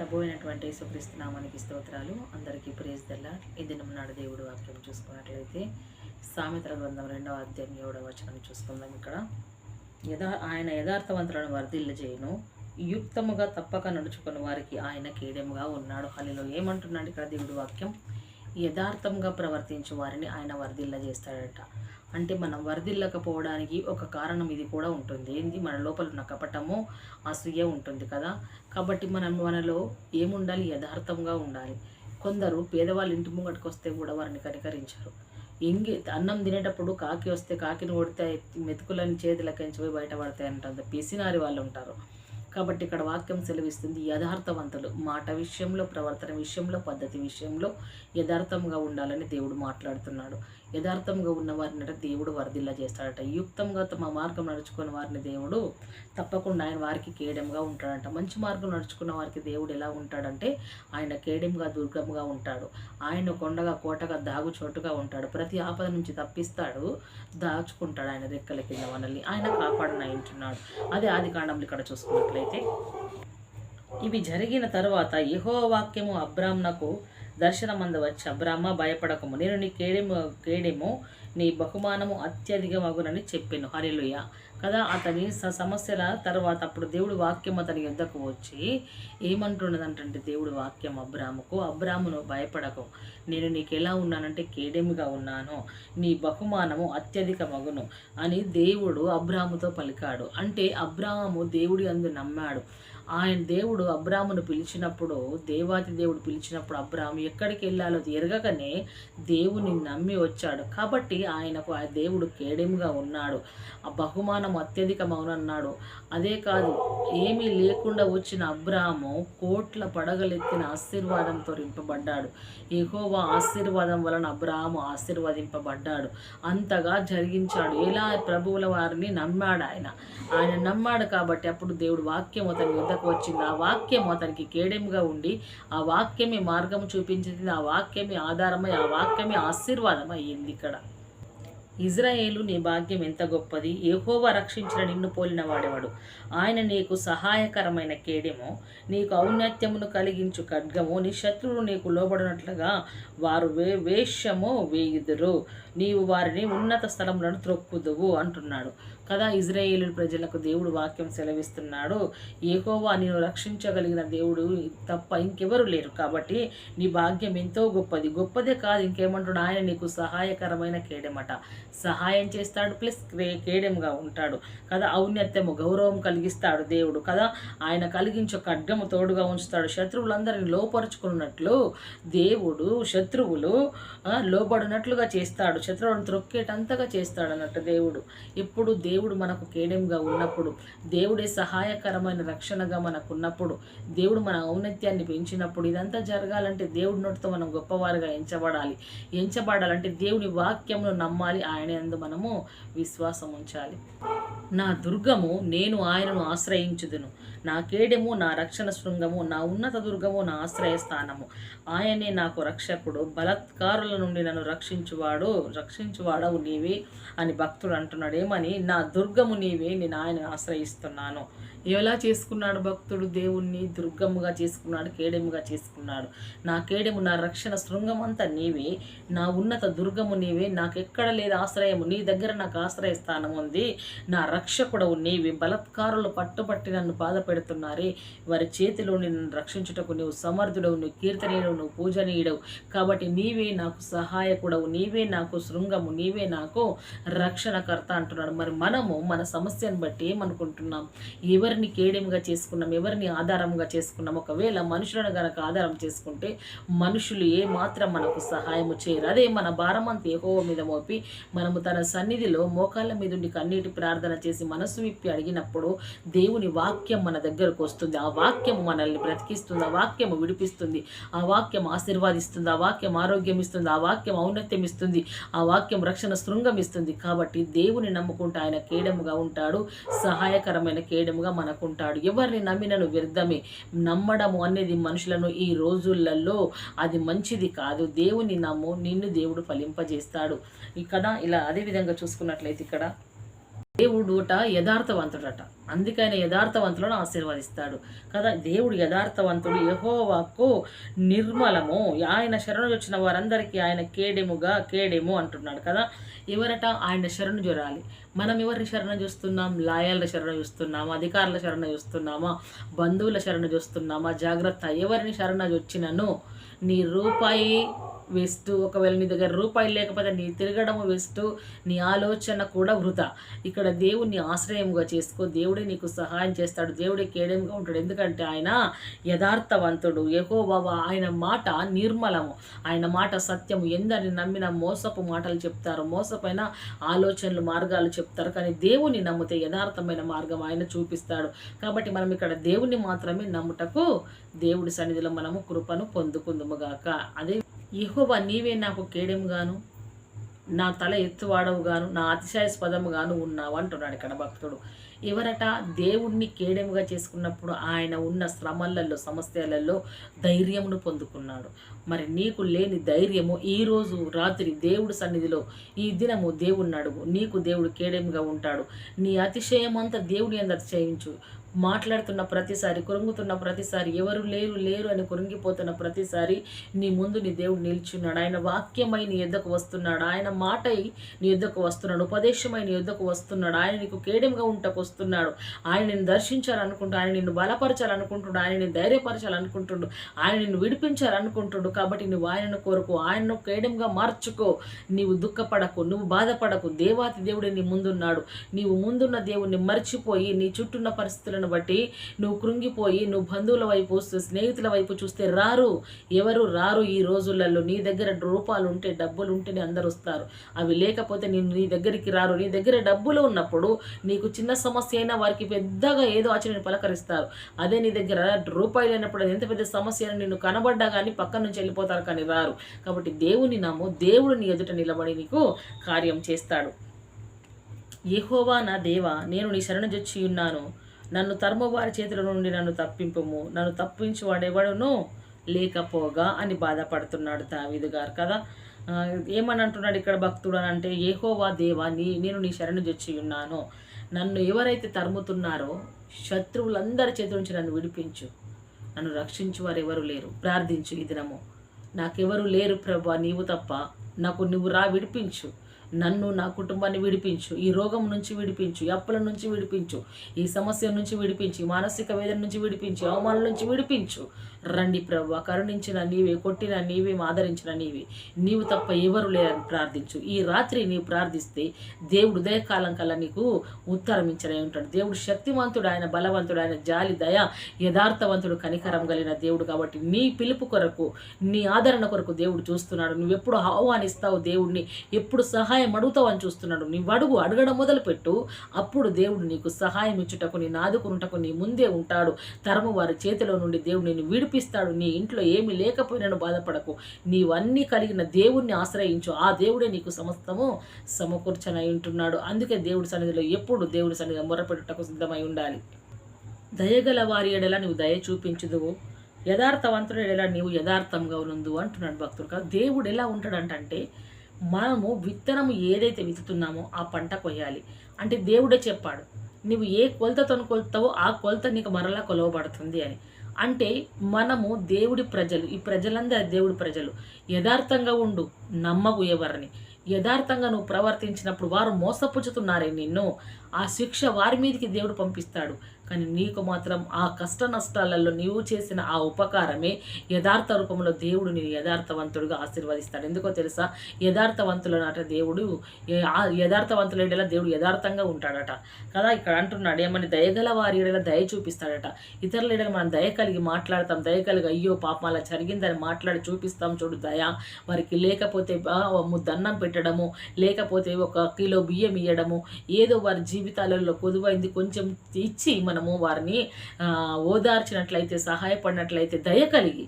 ప్రభు అయినటువంటి యేసుక్రీస్తు నామానికి స్తోత్రాలు. అందరికీ ప్రేజ్ దల్లా ఈ దినం నాడు దేవుడు వాక్యం చూసుకున్నట్లయితే సామెతల గ్రంథం రెండవ అధ్యాయం ఏడవ వచనం చూసుకుందాం ఇక్కడ. యథా ఆయన యథార్థవంతులను వర్ధిల్ల చేయను యుక్తముగా తప్పక నడుచుకుని వారికి ఆయన కీడెముగా ఉన్నాడు. హలిలో ఏమంటున్నాడు ఇక్కడ దేవుడు వాక్యం? యథార్థంగా ప్రవర్తించే వారిని ఆయన వర్ధిల్ల చేస్తాడట అంటే మనం వరదిల్లకపోవడానికి ఒక కారణం ఇది కూడా ఉంటుంది. ఏంది? మన లోపల ఉన్న కపటము అసూయ ఉంటుంది కదా. కాబట్టి మనం మనలో ఏముండాలి? యథార్థంగా ఉండాలి. కొందరు పేదవాళ్ళు ఇంటి ముంగటికి వస్తే కూడా వారిని కనికరించరు. ఎంగి అన్నం తినేటప్పుడు కాకి వస్తే కాకిని కొడితే మెతుకులని చేతులకించి బయటపడతాయి అంటుంది అంటారు. పిసినారి వాళ్ళు ఉంటారు. కాబట్టి ఇక్కడ వాక్యం సెలవిస్తుంది యథార్థవంతులు. మాట విషయంలో ప్రవర్తన విషయంలో పద్ధతి విషయంలో యథార్థంగా ఉండాలని దేవుడు మాట్లాడుతున్నాడు. యథార్థంగా ఉన్న వారిని అంటే దేవుడు వరదిల్లా చేస్తాడట. యుక్తంగా తమ మార్గం నడుచుకున్న వారిని దేవుడు తప్పకుండా ఆయన వారికి కేడెంగా ఉంటాడంట. మంచి మార్గం నడుచుకున్న వారికి దేవుడు ఎలా ఉంటాడంటే ఆయన కేడెంగా దుర్గంగా ఉంటాడు. ఆయన కొండగా కోటగా దాగు చోటుగా ఉంటాడు. ప్రతి ఆపద నుంచి తప్పిస్తాడు దాచుకుంటాడు ఆయన రెక్కల కింద మనల్ని. ఆయన కాపాడని అదే ఆది కాండంలో ఇక్కడ చూసుకున్నట్లయితే. ఇవి జరిగిన తర్వాత యహో వాక్యము అబ్రామ్నకు దర్శనమందవచ్చ బ్రహ్మ భయపడకము. నేను నీ కేడెము కేడెము నీ బహుమానము అత్యధికమగునని చెప్పాను. హరిలుయ కదా అతని స సమస్యల తర్వాత అప్పుడు దేవుడు వాక్యం అతని యుద్ధకు వచ్చి ఏమంటున్నదంటే దేవుడు వాక్యం అబ్రాముకు అబ్రామును భయపడకు. నేను నీకు ఎలా ఉన్నానంటే కేడెముగా ఉన్నాను. నీ బహుమానము అత్యధిక మగును అని దేవుడు అబ్రాముతో పలికాడు. అంటే అబ్రాము దేవుడి అందు నమ్మాడు. ఆయన దేవుడు అబ్రామును పిలిచినప్పుడు దేవాతి దేవుడు పిలిచినప్పుడు అబ్రాము ఎక్కడికి వెళ్ళాలో ఎరగకనే దేవుని నమ్మి వచ్చాడు. కాబట్టి ఆయనకు ఆ దేవుడు కేడెముగా ఉన్నాడు. ఆ బహుమానం అత్యధికమవునన్నాడు అదే కాదు ఏమీ లేకుండా వచ్చిన అబ్రాము కోట్ల పడగలెత్తిన ఆశీర్వాదంతో రింపబడ్డాడు ఎహోవా ఆశీర్వాదం వలన అబ్రాము ఆశీర్వదింపబడ్డాడు. అంతగా జరిగించాడు. ఎలా? ప్రభువుల వారిని నమ్మాడు ఆయన. ఆయన నమ్మాడు కాబట్టి అప్పుడు దేవుడు వాక్యం అతని యుద్ధకు వచ్చింది. ఆ వాక్యం అతనికి కేడెముగా ఉండి ఆ వాక్యమే మార్గం చూపించింది. ఆ వాక్యమే ఆధారమై ఆ వాక్యమే ఆశీర్వాదం అయ్యింది ఇక్కడ. ఇజ్రాయేలు నీ భాగ్యం ఎంత గొప్పది? ఏహోవా రక్షించిన నిన్ను పోలిన వాడేవాడు? ఆయన నీకు సహాయకరమైన కేడెము? నీకు ఔన్నత్యమును కలిగించు ఖడ్గము? నీ శత్రువులు నీకు లోబడినట్లుగా వారు వే వేష్యము వేయుదురు. నీవు వారిని ఉన్నత స్థలములను త్రొక్కుదువు అంటున్నాడు. కదా ఇజ్రాయేలు ప్రజలకు దేవుడు వాక్యం సెలవిస్తున్నాడు? ఏహోవా నేను రక్షించగలిగిన దేవుడు తప్ప ఇంకెవరు లేరు. కాబట్టి నీ భాగ్యం ఎంతో గొప్పది. గొప్పదే కాదు ఇంకేమంటాడు ఆయన నీకు సహాయకరమైన కేడెమట. సహాయం చేస్తాడు ప్లస్ కేడెంగా ఉంటాడు. కదా ఔన్నత్యము గౌరవం కలిగిస్తాడు దేవుడు. కదా ఆయన కలిగించే ఖడ్గము తోడుగా ఉంచుతాడు. శత్రువులందరినీ లోపరుచుకున్నట్లు దేవుడు శత్రువులు లోబడినట్లుగా చేస్తాడు. శత్రువులను త్రొక్కేటంతగా చేస్తాడు అన్నట్టు దేవుడు. ఇప్పుడు దేవుడు మనకు కేడెంగా ఉన్నప్పుడు దేవుడే సహాయకరమైన రక్షణగా మనకు ఉన్నప్పుడు దేవుడు మన ఔన్నత్యాన్ని పెంచినప్పుడు ఇదంతా జరగాలంటే దేవుడి నోటితో మనం గొప్పవారుగా ఎంచబడాలి. ఎంచబడాలంటే దేవుని వాక్యమును నమ్మాలి. ఆయన యందు మనము విశ్వాసం ఉంచాలి. నా దుర్గము నేను ఆయనను ఆశ్రయించుదును. నా కేడెము నా రక్షణ శృంగము నా ఉన్నత దుర్గము నా ఆశ్రయ స్థానము. ఆయనే నాకు రక్షకుడు బలత్కారుల నుండి నన్ను రక్షించువాడు రక్షించువాడవు నీవే అని భక్తుడు అంటున్నాడు. ఏమని? నా దుర్గము నీవే నేను ఆయన ఆశ్రయిస్తున్నాను. ఎలా చేసుకున్నాడు భక్తుడు? దేవుణ్ణి దుర్గముగా చేసుకున్నాడు కేడెముగా చేసుకున్నాడు. నా కేడెము నా రక్షణ శృంగమంతా అంతా నీవే. నా ఉన్నత దుర్గము నీవే. నాకు ఎక్కడ లేదు ఆశ్రయము నీ దగ్గర నాకు ఆశ్రయ స్థానం ఉంది. నా రక్షకుడవు నీవి బలత్కారులు పట్టుబట్టి నన్ను బాధపెడుతున్నారే. వారి చేతిలో నన్ను రక్షించుటకు నువ్వు సమర్థుడవు నువ్వు కీర్తనీయుడవు నువ్వు పూజనీయుడవు. కాబట్టి నీవే నాకు సహాయకుడవు నీవే నాకు శృంగము నీవే నాకు రక్షణకర్త అంటున్నాడు. మరి మనము మన సమస్యను బట్టి ఏమనుకుంటున్నాం? ఎవరిని కేడెంగా చేసుకున్నాం? ఎవరిని ఆధారంగా చేసుకున్నాం? ఒకవేళ మనుషులను గనక ఆధారం చేసుకుంటే మనుషులు ఏ మాత్రం మనకు సహాయము చేయరు. అదే మన భారమంతా ఏహో మీద మోపి మనము తన సన్నిధిలో మోకాళ్ళ మీదుండి కన్నీటి ప్రార్థన చేసి మనసు విప్పి అడిగినప్పుడు దేవుని వాక్యం మన దగ్గరకు వస్తుంది. ఆ వాక్యం మనల్ని బ్రతికిస్తుంది. ఆ వాక్యం విడిపిస్తుంది. ఆ వాక్యం ఆశీర్వాదిస్తుంది. ఆ వాక్యం ఆరోగ్యం ఇస్తుంది. ఆ వాక్యం ఔన్నత్యం ఇస్తుంది. ఆ వాక్యం రక్షణ శృంగం ఇస్తుంది. కాబట్టి దేవుని నమ్ముకుంటే ఆయన కేడముగా ఉంటాడు. సహాయకరమైన కేడముగా మనకుంటాడు. ఎవరిని నమ్మినను వ్యర్థమే. నమ్మడము అనేది మనుషులను ఈ రోజులలో అది మంచిది కాదు. దేవుని నమ్ము నిన్ను దేవుడు ఫలింపజేస్తాడు. ఇక్కడ ఇలా అదే విధంగా చూసుకున్నట్లయితే ఇక్కడ దేవుడుట యథార్థవంతుడట. అందుకైన యథార్థవంతులను ఆశీర్వదిస్తాడు. కదా దేవుడు యథార్థవంతుడు యహోవాకు నిర్మలము. ఆయన శరణు వచ్చిన వారందరికీ ఆయన కేడెముగా కేడెము అంటున్నాడు కదా. ఎవరట? ఆయన శరణు జొరాలి. మనం ఎవరిని శరణ చూస్తున్నాం? లాయర్ల శరణ చూస్తున్నామా? అధికారుల శరణ చూస్తున్నామా? బంధువుల శరణ చూస్తున్నామా? జాగ్రత్త ఎవరిని శరణ వచ్చినను? నీ రూపాయి వేస్ట్ ఒకవేళ నీ దగ్గర రూపాయలు లేకపోతే నీ తిరగడము వేస్ట్ నీ ఆలోచన కూడా వృధా. ఇక్కడ దేవుణ్ణి ఆశ్రయంగా చేసుకో దేవుడే నీకు సహాయం చేస్తాడు దేవుడే కేడెంగా ఉంటాడు. ఎందుకంటే ఆయన యథార్థవంతుడు. ఎహో బాబా ఆయన మాట నిర్మలము. ఆయన మాట సత్యము. ఎందరిని నమ్మిన మోసపు మాటలు చెప్తారు మోసపైన ఆలోచనలు మార్గాలు చెప్తారు. కానీ దేవుని నమ్మితే యథార్థమైన మార్గం ఆయన చూపిస్తాడు. కాబట్టి మనం ఇక్కడ దేవుని మాత్రమే నమ్ముటకు దేవుడి సన్నిధిలో మనము కృపను పొందుకుందుముగాక అదే ఇహోవ నీవే నాకు కేడెముగాను నా తల ఎత్తువాడవుగాను నా అతిశయస్పదముగాను ఉన్నావు అంటున్నాడు ఇక్కడ భక్తుడు. ఎవరట? దేవుణ్ణి కేడెముగా చేసుకున్నప్పుడు ఆయన ఉన్న శ్రమలలో సమస్యలలో ధైర్యమును పొందుకున్నాడు. మరి నీకు లేని ధైర్యము ఈరోజు రాత్రి దేవుడి సన్నిధిలో ఈ దినము దేవుణ్ణి అడుగు. నీకు దేవుడు కేడెముగా ఉంటాడు. నీ అతిశయమంతా దేవుని అందు అతిశయించు. మాట్లాడుతున్న ప్రతిసారి కురుంగుతున్న ప్రతిసారి ఎవరు లేరు లేరు అని కురింగిపోతున్న ప్రతిసారి నీ ముందు నీ దేవుడు నిల్చున్నాడు. ఆయన వాక్యమై నీ యుద్ధకు వస్తున్నాడు. ఆయన మాటై నీ యుద్ధకు వస్తున్నాడు. ఉపదేశమై నీ యుద్ధకు వస్తున్నాడు. ఆయన నీకు కేడెంగా ఉంటకు వస్తున్నాడు. ఆయన నిన్ను దర్శించాలనుకుంటూ ఆయన నిన్ను బలపరచాలనుకుంటున్నాడు. ఆయన నిన్ను ధైర్యపరచాలనుకుంటుండు ఆయన నిన్ను విడిపించాలనుకుంటుడు కాబట్టి నువ్వు ఆయనను కోరుకో. ఆయనను కేడెంగా మార్చుకో. నీవు దుఃఖపడకు నువ్వు బాధపడకు. దేవాతి దేవుడే నీ ముందున్నాడు. నీవు ముందున్న దేవుణ్ణి మర్చిపోయి నీ చుట్టూన్న పరిస్థితులను బట్టి నువ్వు కృంగిపోయి నువ్వు బంధువుల వైపు స్నేహితుల వైపు చూస్తే రారు. ఎవరు రారు ఈ రోజులలో? నీ దగ్గర రూపాలు ఉంటే డబ్బులు ఉంటేనే అందరు వస్తారు. అవి లేకపోతే నేను నీ దగ్గరికి రారు. నీ దగ్గర డబ్బులు ఉన్నప్పుడు నీకు చిన్న సమస్య అయినా వారికి పెద్దగా ఏదో ఆచరణ పలకరిస్తారు. అదే నీ దగ్గర రూపాయలు అయినప్పుడు అది ఎంత పెద్ద సమస్య అని నిన్ను కనబడ్డా కానీ పక్క నుంచి వెళ్ళిపోతారు కానీ రారు. కాబట్టి దేవుని నమ్ము దేవుడు నీ ఎదుట నిలబడి నీకు కార్యం చేస్తాడు. యెహోవా నా దేవా నేను నీ శరణజొచ్చి ఉన్నాను. నన్ను తరుమువారి చేతుల నుండి నన్ను తప్పింపుము నన్ను తప్పించి వాడెవడును లేకపోగా అని బాధపడుతున్నాడు దావీదు గారు కదా? ఏమని అంటున్నాడు ఇక్కడ భక్తుడు అని అంటే ఏహోవా దేవా నీ నేను నీ శరణు తెచ్చి ఉన్నాను. నన్ను ఎవరైతే తరుముతున్నారో శత్రువులందరి చేతుల నుంచి నన్ను విడిపించు. నన్ను రక్షించు వారు ఎవరు లేరు. ప్రార్థించు ఈ దినము. నాకెవరు లేరు ప్రభా నీవు తప్ప. నాకు నువ్వు రా విడిపించు. నన్ను నా కుటుంబాన్ని విడిపించు. ఈ రోగం నుంచి విడిపించు. ఈ అప్పుల నుంచి విడిపించు. ఈ సమస్య నుంచి విడిపించి. మానసిక వేదన నుంచి విడిపించి. అవమానం నుంచి విడిపించు. రండి ప్రభు. కరుణించిన నీవే కొట్టిన నీవే ఆదరించిన నీవే. నీవు తప్ప ఎవరు లేరని ప్రార్థించు. ఈ రాత్రి నీవు ప్రార్థిస్తే దేవుడు ఉదయకాలం కల్లా నీకు ఉత్తరం ఇచ్చనే ఉంటాడు. దేవుడు శక్తివంతుడు ఆయన బలవంతుడు ఆయన జాలి దయ యథార్థవంతుడు కనికరం కలిగిన దేవుడు కాబట్టి నీ పిలుపు కొరకు నీ ఆదరణ కొరకు దేవుడు చూస్తున్నాడు. నువ్వు ఎప్పుడు ఆహ్వానిస్తావు దేవుడిని ఎప్పుడు సహాయం అడుగుతావు అని చూస్తున్నాడు. నీవు అడుగు అడగడం మొదలుపెట్టు. అప్పుడు దేవుడు నీకు సహాయం ఇచ్చుటకు నీ నాదుకునుటకు నీ ముందే ఉంటాడు. తరము వారి చేతిలో నుండి దేవుడు నిన్ను విడిపిస్తాడు. నీ ఇంట్లో ఏమి లేకపోయినాను బాధపడకు. నీవన్నీ కలిగిన దేవుణ్ణి ఆశ్రయించు. ఆ దేవుడే నీకు సమస్తము సమకూర్చనై ఉంటున్నాడు. అందుకే దేవుడి సన్నిధిలో ఎప్పుడు దేవుడి సన్నిధిలో మొరపెట్టుటకు సిద్ధమై ఉండాలి. దయగల వారి ఎడల నువ్వు దయ చూపించదువు. యథార్థవంతుడు ఎలా నీవు యథార్థంగా ఉన్నందు అంటున్నాడు భక్తుడు. కదా దేవుడు ఎలా ఉంటాడంటే మనము విత్తనము ఏదైతే విత్తుతున్నామో ఆ పంట కొయ్యాలి. అంటే దేవుడే చెప్పాడు నువ్వు ఏ కొలతతో కొలుతావో ఆ కొలత నీకు మరలా కొలవబడుతుంది అని. అంటే మనము దేవుడి ప్రజలు ఈ ప్రజలందరూ దేవుడి ప్రజలు. యథార్థంగా ఉండు నమ్మకు ఎవరిని. యథార్థంగా నువ్వు ప్రవర్తించినప్పుడు వారు మోసపుచ్చుతున్నారే నిన్ను. ఆ శిక్ష వారి మీదకి దేవుడు పంపిస్తాడు. కానీ నీకు మాత్రం ఆ కష్ట నష్టాలలో నీవు చేసిన ఆ ఉపకారమే యథార్థ రూపంలో దేవుడు నేను యథార్థవంతుడుగా ఆశీర్వదిస్తాడు. ఎందుకో తెలుసా? యథార్థవంతుల నాట దేవుడు ఆ యథార్థవంతుల ఎడల దేవుడు యథార్థంగా ఉంటాడట. కదా ఇక్కడ అంటున్నాడు ఏమని దయగల వారి ఎడల దయ చూపిస్తాడట. ఇతరుల ఎడల మనం దయ కలిగి మాట్లాడతాం దయ కలిగి అయ్యో పాపం అలా జరిగిందని మాట్లాడి చూపిస్తాం చూడు దయ. వారికి లేకపోతే ఆ, ముద్దన్నం పెట్టడము లేకపోతే ఒక కిలో బియ్యం ఇవ్వడము ఏదో వారి జీవితాలలో కొదువైంది కొంచెం ఇచ్చి మనం మనము వారిని ఓదార్చినట్లయితే సహాయపడినట్లయితే దయ కలిగి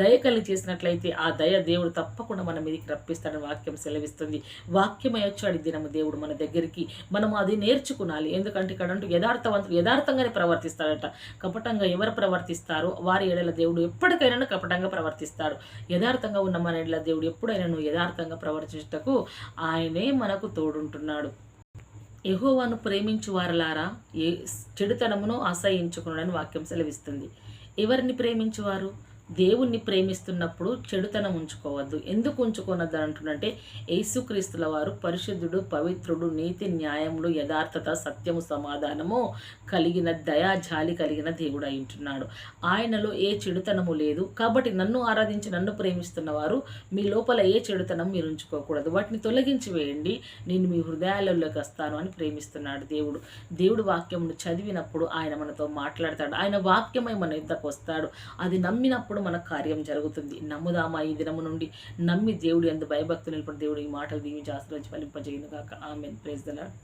దయ కలిగి చేసినట్లయితే ఆ దయ దేవుడు తప్పకుండా మన మీదకి రప్పిస్తాడని వాక్యం సెలవిస్తుంది. వాక్యమై వచ్చాడు దినము దేవుడు మన దగ్గరికి. మనం అది నేర్చుకునాలి. ఎందుకంటే ఇక్కడ అంటూ యథార్థవంతులు యథార్థంగానే ప్రవర్తిస్తాడట కపటంగా ఎవరు ప్రవర్తిస్తారో వారి ఎడల దేవుడు ఎప్పటికైనా కపటంగా ప్రవర్తిస్తాడు. యథార్థంగా ఉన్న మన ఎడల దేవుడు ఎప్పుడైనా నువ్వు యథార్థంగా ప్రవర్తించటకు ఆయనే మనకు తోడుంటున్నాడు. ఎహోవాను ప్రేమించు వారలారా ఏ చెడుతనమును ఆశ్రయించుకున్నాడని వాక్యం సెలవిస్తుంది. ఎవరిని ప్రేమించువారు? దేవుణ్ణి ప్రేమిస్తున్నప్పుడు చెడుతనం ఉంచుకోవద్దు. ఎందుకు ఉంచుకోనద్దు అంటుందంటే యేసుక్రీస్తుల వారు పరిశుద్ధుడు పవిత్రుడు నీతి న్యాయములు యథార్థత సత్యము సమాధానము కలిగిన దయా జాలి కలిగిన దేవుడు అయింటున్నాడు ఆయనలో ఏ చెడుతనము లేదు. కాబట్టి నన్ను ఆరాధించి నన్ను ప్రేమిస్తున్న వారు మీ లోపల ఏ చెడుతనం మీరు ఉంచుకోకూడదు. వాటిని తొలగించి వేయండి. నేను మీ హృదయాలలోకి వస్తాను అని ప్రేమిస్తున్నాడు దేవుడు. దేవుడు వాక్యమును చదివినప్పుడు ఆయన మనతో మాట్లాడతాడు. ఆయన వాక్యమై మన ఇంతకు వస్తాడు. అది నమ్మినప్పుడు మన కార్యం జరుగుతుంది. నమ్ముదామా ఈ దినము నుండి? నమ్మి దేవుడు ఎంత భయభక్తులు నిలబడి దేవుడు ఈ మాటలు దీవించి ఆశ్రయించి ఫలింపజేయను కాక ఆమె ప్రేజ్ దలాడ్